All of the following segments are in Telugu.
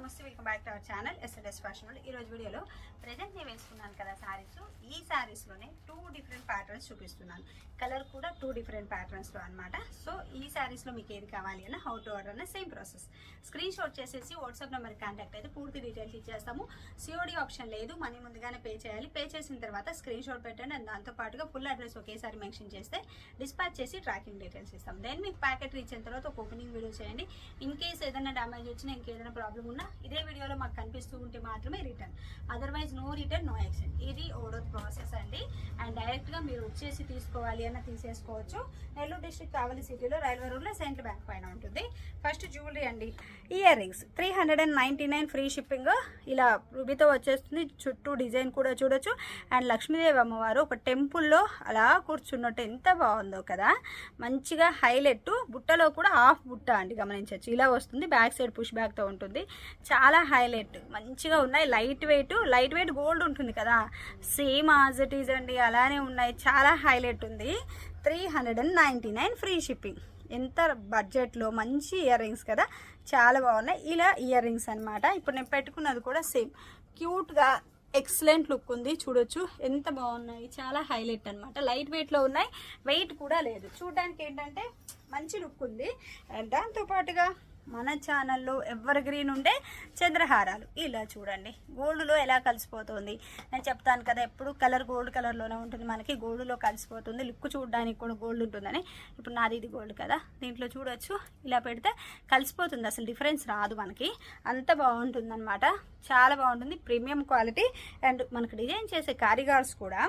నమస్తే welcome back to our channel SLS fashion world ఈ రోజు వీడియోలో ప్రజెంట్ నేను వేసుకున్నాను కదా శారీస్ ఈ శారీస్లోనే టూ డిఫరెంట్ ప్యాటర్న్స్ చూపిస్తున్నాను. కలర్ కూడా టూ డిఫరెంట్ ప్యాటర్న్స్లో అనమాట సో ఈ శారీస్లో మీకు ఏది కావాలి అన్న హౌ టు ఆర్డర్ అన్న సేమ్ ప్రాసెస్ స్క్రీన్ షాట్ చేసేసి వాట్సాప్ నెంబర్ కాంటాక్ట్ అయితే పూర్తి డీటెయిల్స్ ఇచ్చేస్తాము. సిఓడి ఆప్షన్ లేదు మనీ ముందుగానే పే చేయాలి. పే చేసిన తర్వాత స్క్రీన్ షాట్ పెట్టండి అండ్ దాంతో పాటుగా ఫుల్ అడ్రస్ ఒకేసారి మెన్షన్ చేస్తే డిస్పాచ్ చేసి ట్రాకింగ్ డీటెయిల్స్ ఇస్తాం. దెన్ మీకు ప్యాకెట్ రీచ్ అయిన తర్వాత ఒక ఓపెనింగ్ వీడియో చేయండి. ఇన్ కేస్ ఏదైనా డ్యామేజ్ వచ్చినా ఇంకేదైనా ప్రాబ్లం ఉన్నా ఇదే వీడియోలో మాకు కనిపిస్తూ ఉంటే మాత్రమే return. Otherwise no return no action ఇది ఓడో ప్రాసెస్ అండి. అండ్ డైరెక్ట్గా మీరు వచ్చేసి తీసుకోవాలి అన్న తీసేసుకోవచ్చు. నెల్లూరు డిస్ట్రిక్ట్ కావలి సిటీలో రైల్వే రోడ్లో సెంట్రల్ బ్యాంక్ పైన ఉంటుంది. ఫస్ట్ జ్యువెలరీ అండి. Earrings three hundred and ninety nine free shipping ఇలా రుబితో వచ్చేస్తుంది. చుట్టూ డిజైన్ కూడా చూడొచ్చు. అండ్ లక్ష్మీదేవి అమ్మవారు ఒక టెంపుల్లో అలా కూర్చున్నట్టు ఎంత బాగుందో కదా. మంచిగా హైలైట్ బుట్టలో కూడా హాఫ్ బుట్ట అండి గమనించవచ్చు ఇలా వస్తుంది. బ్యాక్ సైడ్ పుష్ బ్యాక్తో ఉంటుంది. చాలా హైలైట్. మంచిగా ఉన్నాయి. Light weight light weight gold ఉంటుంది కదా. సేమ్ యాజ్ ఇట్ ఈజ్ అండి. అలానే ఉన్నాయి. చాలా హైలైట్ ఉంది. Three hundred and ninety nine free shipping. ఎంత బడ్జెట్లో మంచి ఇయర్ రింగ్స్ కదా. చాలా బాగున్నాయి. ఇలా ఇయర్ రింగ్స్ అనమాట ఇప్పుడు నేను పెట్టుకున్నది కూడా సేమ్. క్యూట్గా ఎక్సలెంట్ లుక్ ఉంది. చూడొచ్చు. ఎంత బాగున్నాయి. చాలా హైలైట్ అనమాట లైట్ వెయిట్లో ఉన్నాయి. వెయిట్ కూడా లేదు. చూడడానికి ఏంటంటే మంచి లుక్ ఉంది. దాంతోపాటుగా మన ఛానల్లో ఎవర్ గ్రీన్ ఉండే చంద్రహారాలు. ఇలా చూడండి. గోల్డ్లో ఎలా కలిసిపోతుంది? నేను చెప్తాను కదా ఎప్పుడు కలర్ గోల్డ్ కలర్లోనే ఉంటుంది మనకి. గోల్డ్లో కలిసిపోతుంది. లుక్ చూడడానికి కూడా గోల్డ్ ఉంటుందని. ఇప్పుడు నాది ఇది గోల్డ్ కదా. దీంట్లో చూడొచ్చు. ఇలా పెడితే కలిసిపోతుంది. అసలు డిఫరెన్స్ రాదు మనకి. అంత బాగుంటుంది అనమాట చాలా బాగుంటుంది. ప్రీమియం క్వాలిటీ అండ్ మనకు డిజైన్ చేసే కారిగార్స్ కూడా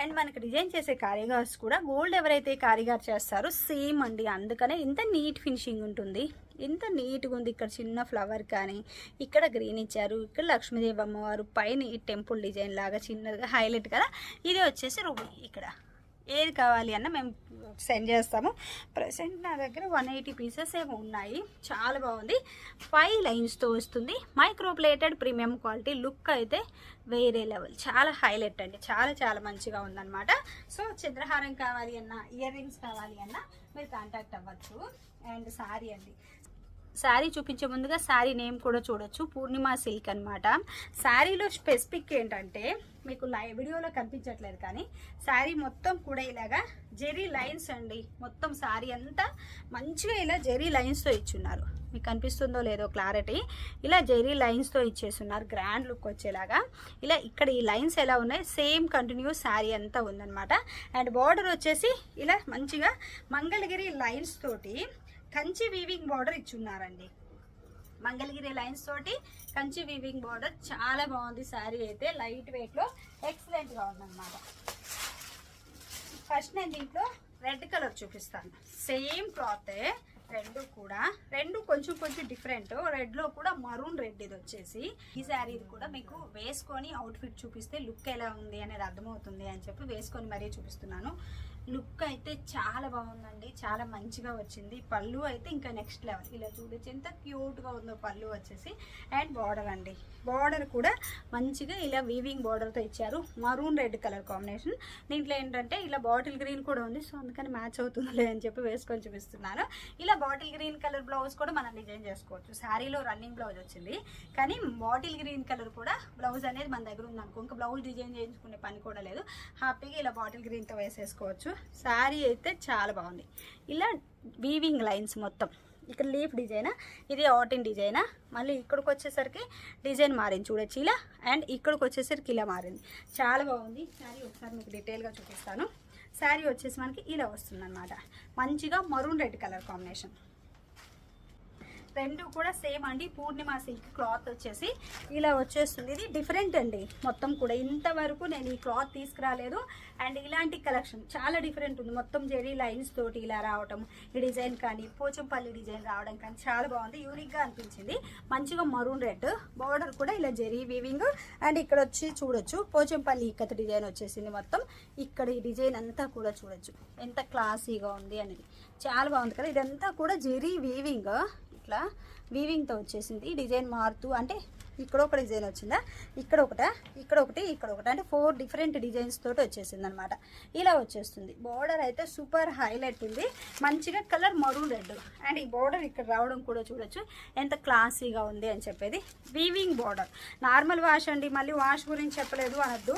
అండ్ మనకి డిజైన్ చేసే కారీగర్స్ కూడా గోల్డ్ ఎవరైతే కారీగర్ చేస్తారో సేమ్ అండి. అందుకనే ఇంత నీట్ ఫినిషింగ్ ఉంటుంది. ఇంత నీట్గా ఉంది. ఇక్కడ చిన్న ఫ్లవర్ కానీ ఇక్కడ గ్రీన్ ఇచ్చారు ఇక్కడ లక్ష్మీదేవి అమ్మవారు పైన ఈ టెంపుల్ డిజైన్ లాగా చిన్నదిగా హైలైట్ కదా. ఇది వచ్చేసి రూబీ ఇక్కడ. ఏది కావాలి అన్న మేము సెండ్ చేస్తాము. ప్రజెంట్ నా దగ్గర వన్ ఎయిటీ పీసెస్ ఏమో ఉన్నాయి. చాలా బాగుంది. ఫైవ్ లైన్స్తో వస్తుంది. మైక్రోప్లేటెడ్ ప్రీమియం క్వాలిటీ లుక్ అయితే వేరే లెవెల్. చాలా హైలైట్ అండి. చాలా చాలా మంచిగా ఉందన్నమాట. సో చంద్రహారం కావాలి అన్న ఇయర్ రింగ్స్ కావాలి అన్న మీరు కాంటాక్ట్ అవ్వచ్చు. అండ్ సారీ అండి. శారీ చూపించే ముందుగా శారీ నేమ్ కూడా చూడొచ్చు పూర్ణిమ సిల్క్ అనమాట శారీలో స్పెసిఫిక్ ఏంటంటే మీకు లై వీడియోలో కనిపించట్లేదు కానీ శారీ మొత్తం కూడా ఇలాగా జెరీ లైన్స్ అండి. మొత్తం శారీ అంతా మంచిగా ఇలా జెరీ లైన్స్తో ఇచ్చున్నారు. మీకు కనిపిస్తుందో లేదో క్లారిటీ. ఇలా జెరీ లైన్స్తో ఇచ్చేస్తున్నారు గ్రాండ్ లుక్ వచ్చేలాగా. ఇలా ఇక్కడ ఈ లైన్స్ ఎలా ఉన్నాయి సేమ్ కంటిన్యూస్ శారీ అంతా ఉందన్నమాట. అండ్ బార్డర్ వచ్చేసి ఇలా మంచిగా మంగళగిరి లైన్స్ తోటి కంచి వీవింగ్ బార్డర్ ఇచ్చున్నారండి. మంగళగిరి లైన్స్ తోటి కంచి వీవింగ్ బార్డర్ చాలా బాగుంది శారీ అయితే లైట్ వెయిట్లో ఎక్సలెంట్గా ఉందన్నమాట. ఫస్ట్ నేను దీంట్లో రెడ్ కలర్ చూపిస్తాను. సేమ్ క్లాత్ రెండు కూడా. రెండు కొంచెం కొంచెం డిఫరెంట్ రెడ్లో కూడా మరూన్ రెడ్ ఇది వచ్చేసి. ఈ శారీ కూడా మీకు వేసుకొని అవుట్ ఫిట్ చూపిస్తే లుక్ ఎలా ఉంది అనేది అర్థమవుతుంది అని చెప్పి వేసుకొని మరీ చూపిస్తున్నాను. లుక్ అయితే చాలా బాగుందండి. చాలా మంచిగా వచ్చింది. పళ్ళు అయితే ఇంకా నెక్స్ట్ లెవెల్ ఇలా చూడొచ్చు. ఎంత క్యూట్గా ఉందో పళ్ళు వచ్చేసి. అండ్ బార్డర్ అండి. బార్డర్ కూడా మంచిగా ఇలా వీవింగ్ బార్డర్తో ఇచ్చారు. మరూన్ రెడ్ కలర్ కాంబినేషన్ దీంట్లో ఏంటంటే ఇలా బాటిల్ గ్రీన్ కూడా ఉంది. సో అందుకని మ్యాచ్ అవుతుందిలే అని చెప్పి వేసుకొని చూపిస్తున్నాను. ఇలా బాటిల్ గ్రీన్ కలర్ బ్లౌజ్ కూడా మనం డిజైన్ చేసుకోవచ్చు. శారీలో రన్నింగ్ బ్లౌజ్ వచ్చింది. కానీ బాటిల్ గ్రీన్ కలర్ కూడా బ్లౌజ్ అనేది మన దగ్గర ఉంది అనుకో ఇంకా బ్లౌజ్ డిజైన్ చేయించుకునే పని కూడా లేదు. హ్యాపీగా ఇలా బాటిల్ గ్రీన్తో వేసేసుకోవచ్చు. శారీ అయితే చాలా బాగుంది. ఇలా వీవింగ్ లైన్స్ మొత్తం. ఇక్కడ లీఫ్ డిజైనా ఇది ఆటిన్ డిజైనా మళ్ళీ ఇక్కడికి వచ్చేసరికి డిజైన్ మారింది చూడొచ్చు ఇలా. అండ్ ఇక్కడికి వచ్చేసరికి ఇలా మారింది. చాలా బాగుంది. శారీ ఒకసారి మీకు డీటెయిల్గా చూపిస్తాను. శారీ వచ్చేసి మనకి ఇలా వస్తుంది మంచిగా మరూన్ రెడ్ కలర్ కాంబినేషన్ రెండు కూడా సేమ్ అండి. పూర్ణిమ సిల్క్ క్లాత్ వచ్చేసి ఇలా వచ్చేస్తుంది. ఇది డిఫరెంట్ అండి మొత్తం కూడా. ఇంతవరకు నేను ఈ క్లాత్ తీసుకురాలేదు. అండ్ ఇలాంటి కలెక్షన్ చాలా డిఫరెంట్ ఉంది. మొత్తం జెరీ లైన్స్ తోటి ఇలా రావటం ఈ డిజైన్ కానీ పోచంపల్లి డిజైన్ రావడం కానీ చాలా బాగుంది. యూనిక్గా అనిపించింది. మంచిగా మరూన్ రెడ్ బార్డర్ కూడా ఇలా జెరీ వీవింగ్. అండ్ ఇక్కడ వచ్చి చూడొచ్చు పోచంపల్లి ఇక్కత డిజైన్ వచ్చేసింది మొత్తం. ఇక్కడ ఈ డిజైన్ అంతా కూడా చూడొచ్చు. ఎంత క్లాసీగా ఉంది అనేది. చాలా బాగుంది కదా. ఇదంతా కూడా జెరీ వీవింగ్. ఇట్లా వీవింగ్తో వచ్చేసింది. డిజైన్ మారుతూ అంటే ఇక్కడ ఒక డిజైన్ వచ్చిందా? ఇక్కడ ఒకట? ఇక్కడ ఒకటి ఇక్కడ ఒకటి. అంటే ఫోర్ డిఫరెంట్ డిజైన్స్ తోటి వచ్చేసింది అనమాట ఇలా వచ్చేస్తుంది. బార్డర్ అయితే సూపర్ హైలైట్ ఉంది. మంచిగా కలర్ మరూన్ రెడ్ అండ్ ఈ బార్డర్ ఇక్కడ రావడం కూడా చూడొచ్చు. ఎంత క్లాసీగా ఉంది అని చెప్పేది. వీవింగ్ బార్డర్ నార్మల్ వాష్ అండి. మళ్ళీ వాష్ గురించి చెప్పలేదు అనద్దు.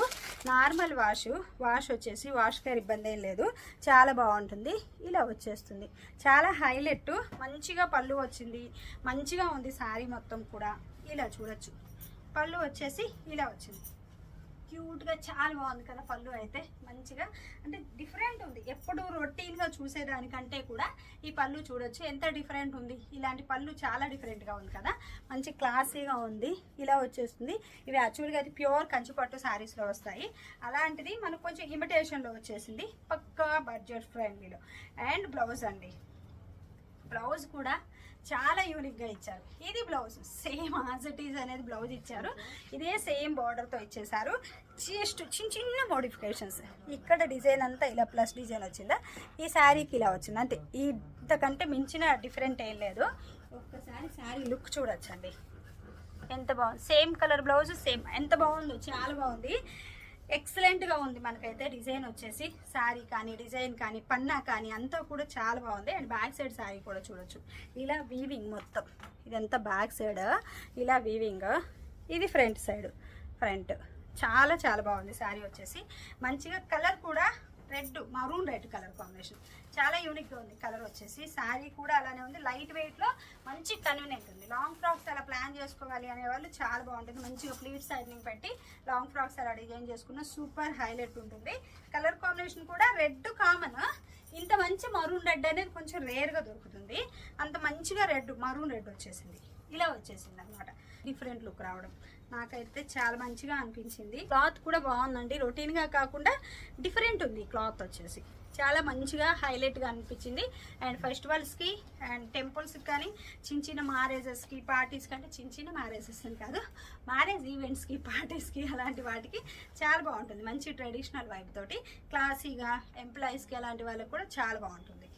నార్మల్ వాష్ వాష్ వచ్చేసి వాష్ కేర్ ఇబ్బంది ఏం లేదు. చాలా బాగుంటుంది. ఇలా వచ్చేస్తుంది. చాలా హైలైట్ మంచిగా పళ్ళు వచ్చింది. మంచిగా ఉంది శారీ మొత్తం కూడా. ఇలా చూడొచ్చు. పళ్ళు వచ్చేసి ఇలా వచ్చింది. క్యూట్గా చాలా బాగుంది కదా పళ్ళు అయితే. మంచిగా అంటే డిఫరెంట్ ఉంది. ఎప్పుడు రొటీన్గా చూసేదానికంటే కూడా ఈ పళ్ళు చూడొచ్చు. ఎంత డిఫరెంట్ ఉంది? ఇలాంటి పళ్ళు చాలా డిఫరెంట్గా ఉంది కదా. మంచి క్లాసీగా ఉంది. ఇలా వచ్చేస్తుంది. ఇవి యాక్చువల్గా అది ప్యూర్ కంచిపట్టు శారీస్లో వస్తాయి. అలాంటిది మనకు కొంచెం ఇమిటేషన్లో వచ్చేసింది. పక్కా బడ్జెట్ ఫ్రెండ్లీలో. అండ్ బ్లౌజ్ అండి. బ్లౌజ్ కూడా చాలా యూనిక్గా ఇచ్చారు. ఇది blouse same as it is అనేది బ్లౌజ్ ఇచ్చారు. ఇదే సేమ్ బార్డర్తో ఇచ్చేసారు జస్ట్ చిన్న చిన్న మోడిఫికేషన్స్ ఇక్కడ డిజైన్ అంతా ఇలా ప్లస్ డిజైన్ వచ్చిందా? ఈ శారీకి ఇలా వచ్చింది? అంతే. ఇంతకంటే మించిన డిఫరెంట్ ఏం లేదు. ఒక్కసారి శారీ లుక్ చూడొచ్చండి. ఎంత బాగుంది? సేమ్ కలర్ బ్లౌజ్ సేమ్ ఎంత బాగుందో చాలా బాగుంది. ఎక్సలెంట్గా ఉంది మనకైతే డిజైన్ వచ్చేసి. శారీ కానీ డిజైన్ కానీ పన్నా కానీ అంతా కూడా చాలా బాగుంది. అండ్ బ్యాక్ సైడ్ శారీ కూడా చూడొచ్చు. ఇలా వీవింగ్ మొత్తం. ఇదంతా బ్యాక్ సైడ్. ఇలా వీవింగ్ ఇది ఫ్రంట్ సైడ్. ఫ్రంట్. చాలా చాలా బాగుంది శారీ వచ్చేసి. మంచిగా కలర్ కూడా red maroon red colour combination. చాలా యూనిక్గా ఉంది. కలర్ వచ్చేసి. శారీ కూడా అలానే ఉంది. లైట్ వెయిట్లో మంచి కన్వీనియంట్ ఉంది. లాంగ్ ఫ్రాక్స్ అలా ప్లాన్ చేసుకోవాలి అనే వాళ్ళు చాలా బాగుంటుంది. మంచిగా ప్లీట్ సైడ్నింగ్ పెట్టి లాంగ్ ఫ్రాక్స్ అలా డిజైన్ చేసుకున్న సూపర్ హైలైట్ ఉంటుంది. కలర్ కాంబినేషన్ కూడా రెడ్ కామన్. ఇంత మంచి మరూన్ రెడ్ అనేది కొంచెం రేర్గా దొరుకుతుంది. అంత మంచిగా రెడ్ మరూన్ రెడ్ వచ్చేసింది. ఇలా వచ్చేసింది అనమాట డిఫరెంట్ లుక్ రావడం. నాకైతే చాలా మంచిగా అనిపించింది. క్లాత్ కూడా బాగుందండి. రొటీన్గా కాకుండా డిఫరెంట్ ఉంది క్లాత్ వచ్చేసి. చాలా మంచిగా హైలైట్గా అనిపించింది. అండ్ ఫెస్టివల్స్కి అండ్ టెంపుల్స్కి కానీ చిన్న చిన్న మ్యారేజెస్కి పార్టీస్కి అంటే చిన్న చిన్న మ్యారేజెస్ అని కాదు మ్యారేజ్ ఈవెంట్స్కి పార్టీస్కి అలాంటి వాటికి చాలా బాగుంటుంది. మంచి ట్రెడిషనల్ వైబ్ తోటి క్లాసీగా ఎంప్లాయీస్కి అలాంటి వాళ్ళకి కూడా చాలా బాగుంటుంది.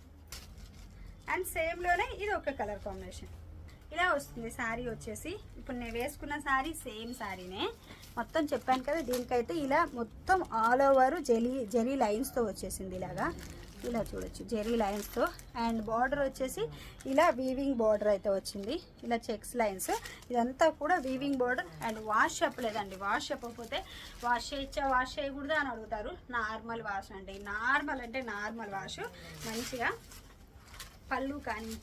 అండ్ సేమ్లోనే ఇది ఒక కలర్ కాంబినేషన్. ఇలా వస్తుంది శారీ వచ్చేసి. ఇప్పుడు నేను వేసుకున్న శారీ సేమ్ శారీనే మొత్తం చెప్పాను కదా దీనికైతే ఇలా మొత్తం ఆల్ ఓవర్ జెరీ జెరీ లైన్స్తో వచ్చేసింది ఇలాగా. ఇలా చూడొచ్చు జెరీ లైన్స్తో అండ్ బార్డర్ వచ్చేసి ఇలా వీవింగ్ బార్డర్ అయితే వచ్చింది. ఇలా చెక్స్ లైన్స్ ఇదంతా కూడా వీవింగ్ బార్డర్ అండ్ వాష్ చెప్పలేదండి వాష్ చెప్పకపోతే వాష్ చేయొచ్చా వాష్ చేయకూడదా అని అడుగుతారు. నార్మల్ వాష్ అండి. నార్మల్ అంటే నార్మల్ వాష్ మంచిగా పళ్ళు కానీ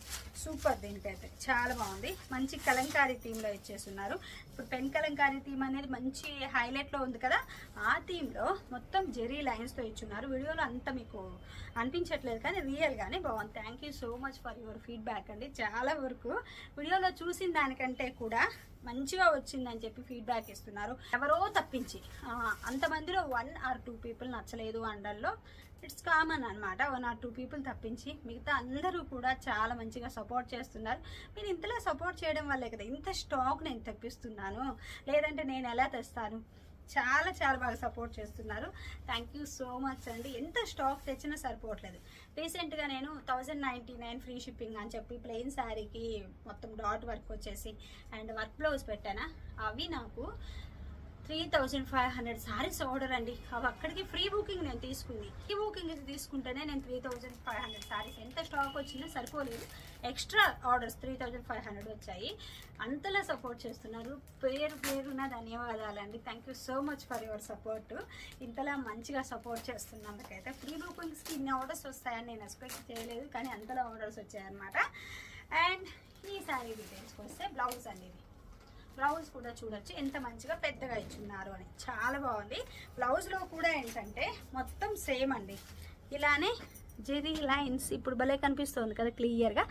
సూపర్ దీనికైతే. చాలా బాగుంది. మంచి కలంకారీ థీమ్లో ఇచ్చేస్తున్నారు. ఇప్పుడు పెన్ కలంకారీ థీమ్ అనేది మంచి హైలైట్లో ఉంది కదా. ఆ థీమ్లో మొత్తం జెరీ లైన్స్తో ఇచ్చున్నారు. వీడియోలో అంత మీకు అనిపించట్లేదు కానీ రియల్గానే బాగుంది. Thank you so much for your feedback అండి. చాలా వరకు వీడియోలో చూసిన దానికంటే కూడా మంచిగా వచ్చిందని చెప్పి ఫీడ్బ్యాక్ ఇస్తున్నారు. ఎవరో తప్పించి. అంతమందిలో వన్ ఆర్ టూ పీపుల్ నచ్చలేదు అండల్లో. ఇట్స్ కామన్ అనమాట వన్ ఆర్ టూ పీపుల్ తప్పించి మిగతా అందరూ కూడా చాలా మంచిగా సపోర్ట్ చేస్తున్నారు. మీరు ఇంతలా సపోర్ట్ చేయడం వల్లే కదా ఇంత స్టాక్ నేను తెప్పిస్తున్నాను. లేదంటే నేను ఎలా తెస్తాను? చాలా చాలా బాగా సపోర్ట్ చేస్తున్నారు. థ్యాంక్ యూ సో మచ్ అండి. ఎంత స్టాక్ తెచ్చినా సరిపోవట్లేదు. రీసెంట్గా నేను thousand ninety nine free shipping అని చెప్పి ప్లెయిన్ శారీకి మొత్తం డాట్ వర్క్ వచ్చేసి అండ్ వర్క్ బ్లౌజ్ పెట్టానా? అవి నాకు three thousand five hundred saris order అండి. అవి అక్కడికి ఫ్రీ బుకింగ్ నేను తీసుకుంది. ఫ్రీ బుకింగ్ తీసుకుంటేనే నేను three thousand five hundred saris ఎంత స్టాక్ వచ్చినా సరిపోలేదు. Extra orders three thousand five hundred వచ్చాయి. అంతలా సపోర్ట్ చేస్తున్నారు. పేరు పేరున ధన్యవాదాలండి thank you so much for your support ఇంతలా మంచిగా సపోర్ట్ చేస్తున్నందుకైతే ఫ్రీ బుకింగ్స్కి ఇన్ని ఆర్డర్స్ వస్తాయని నేను ఎక్స్పెక్ట్ చేయలేదు కానీ అంతలా ఆర్డర్స్ వచ్చాయన్నమాట. అండ్ ఈ శారీ డీటెయిల్స్కి వస్తే బ్లౌజ్ అనేది బ్లౌజ్ కూడా చూడొచ్చు. ఎంత మంచిగా పెద్దగా ఇచ్చున్నారు అని. చాలా బాగుంది. బ్లౌజ్లో కూడా ఏంటంటే మొత్తం సేమ్ అండి. ఇలానే జెరీ లైన్స్ ఇప్పుడు భలే కనిపిస్తుంది కదా క్లియర్గా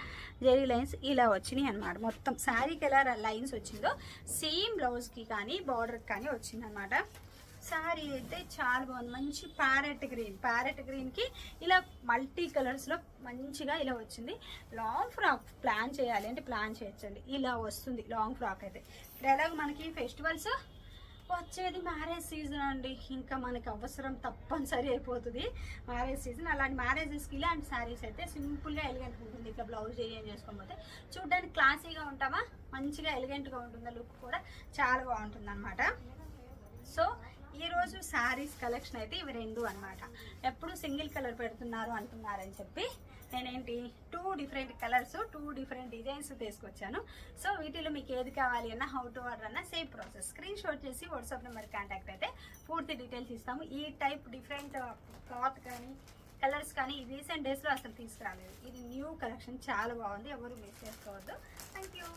జెరీ లైన్స్ ఇలా వచ్చినాయి అనమాట మొత్తం శారీకి ఎలా లైన్స్ వచ్చిందో సేమ్ బ్లౌజ్కి కానీ బార్డర్కి కానీ వచ్చిందనమాట శారీ అయితే చాలా బాగుంది. మంచి ప్యారెట్ గ్రీన్. ప్యారెట్ గ్రీన్కి ఇలా మల్టీ కలర్స్లో మంచిగా ఇలా వచ్చింది. లాంగ్ ఫ్రాక్ ప్లాన్ చేయాలి అంటే ప్లాన్ చేయొచ్చండి. ఇలా వస్తుంది లాంగ్ ఫ్రాక్ అయితే. ఇప్పుడు ఎలాగ మనకి ఫెస్టివల్స్? వచ్చేది మ్యారేజ్ సీజన్ అండి. ఇంకా మనకి అవసరం తప్పనిసరి అయిపోతుంది మ్యారేజ్ సీజన్ అలాంటి మ్యారేజెస్కి ఇలాంటి శారీస్ అయితే సింపుల్గా ఎలిగెంట్గా ఉంటుంది. ఇట్లా బ్లౌజ్ ఏం చేసుకోకపోతే చూడడానికి క్లాసీగా ఉంటామా? మంచిగా ఎలిగెంట్గా ఉంటుంది? లుక్ కూడా చాలా బాగుంటుంది అనమాట సో ఈరోజు శారీస్ కలెక్షన్ అయితే ఇవి రెండు అనమాట ఎప్పుడు సింగిల్ కలర్ పెడుతున్నారు అంటున్నారని చెప్పి నేనేంటి two different colours two different designs తీసుకొచ్చాను. సో వీటిలో మీకు ఏది కావాలి అన్న హౌ టు ఆర్డర్ అన్న సేమ్ ప్రాసెస్ స్క్రీన్ షాట్ చేసి వాట్సాప్ నెంబర్ కాంటాక్ట్ అయితే పూర్తి డీటెయిల్స్ ఇస్తాము. ఈ టైప్ డిఫరెంట్ క్లాత్ కానీ కలర్స్ కానీ రీసెంట్ డేస్లో అసలు తీసుకురాలేదు. ఇది న్యూ కలెక్షన్ చాలా బాగుంది. ఎవరు మిస్ చేసుకోవద్దు. Thank you